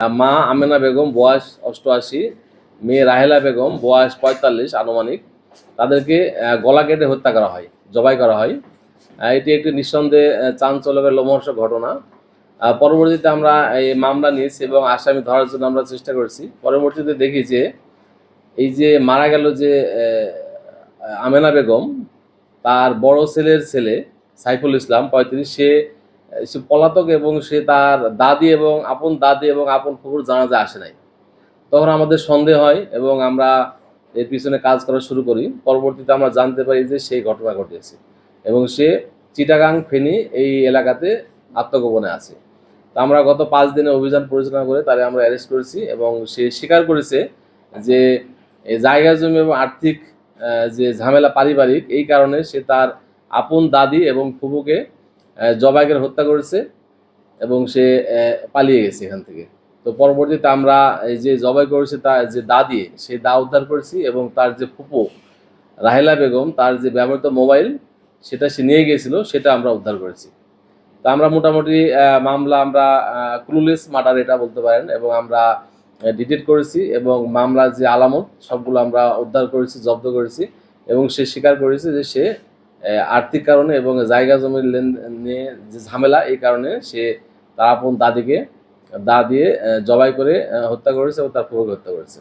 মা আমেনা বেগম বয়স অষ্টআশি মেয়ে রাহেলা বেগম বয়স পঁয়তাল্লিশ আনুমানিক। তাদেরকে গলা কেটে হত্যা করা হয় জবাই করা হয়। এটি একটি নিঃসন্দেহে আহ, চাঞ্চল্যকর লোমহর্ষক ঘটনা। পরবর্তীতে আমরা এই মামলা নিয়েছি এবং আসামি ধরার জন্য আমরা চেষ্টা করছি। পরবর্তীতে দেখি যে এই যে মারা গেল যে আমেনা বেগম তার বড় ছেলের ছেলে সাইফুল ইসলাম পঁয়ত্রিশ সে সে পলাতক এবং সে তার দাদি এবং আপন দাদি এবং আপন ফুকুর জানাজা আসে নাই। তখন আমাদের সন্দেহ হয় এবং আমরা এর পিছনে কাজ করা শুরু করি। পরবর্তীতে আমরা জানতে পারি যে সেই ঘটনা ঘটেছে এবং সে চিটাগাং ফেনী এই এলাকাতে আত্মগোপনে আছে। তো আমরা গত পাঁচ দিনে অভিযান পরিচালনা করে তারে আমরা অ্যারেস্ট করেছি এবং সে স্বীকার করেছে যে জায়গা জমি এবং আর্থিক যে ঝামেলা পারিবারিক, এই কারণে সে তার আপন দাদি এবং ফুফুকে আহ, জবাই করে হত্যা করেছে এবং সে পালিয়ে গেছে এখান থেকে। তো পরবর্তীতে আমরা এই যে জবাই করেছে তার যে দা দিয়ে সেই দা উদ্ধার করেছি এবং তার যে ফুপু রাহেলা বেগম তার যে ব্যবহৃত মোবাইল সেটা সে নিয়ে গিয়েছিল সেটা আমরা উদ্ধার করেছি। তো আমরা মোটামুটি মামলা আমরা ক্লুলেস মার্ডার এটা বলতে পারেন এবং আমরা ডিটেক্ট করেছি এবং মামলার যে আলামত সবগুলো আমরা উদ্ধার করেছি জব্দ করেছি এবং সে স্বীকার করেছে যে সে আর্থিক কারণে এবং জায়গা জমির নিয়ে যে ঝামেলা, এই কারণে সে তার আপন দাদিকে দা দিয়ে জবাই করে হত্যা করেছে এবং তার পুরোকে হত্যা করেছে।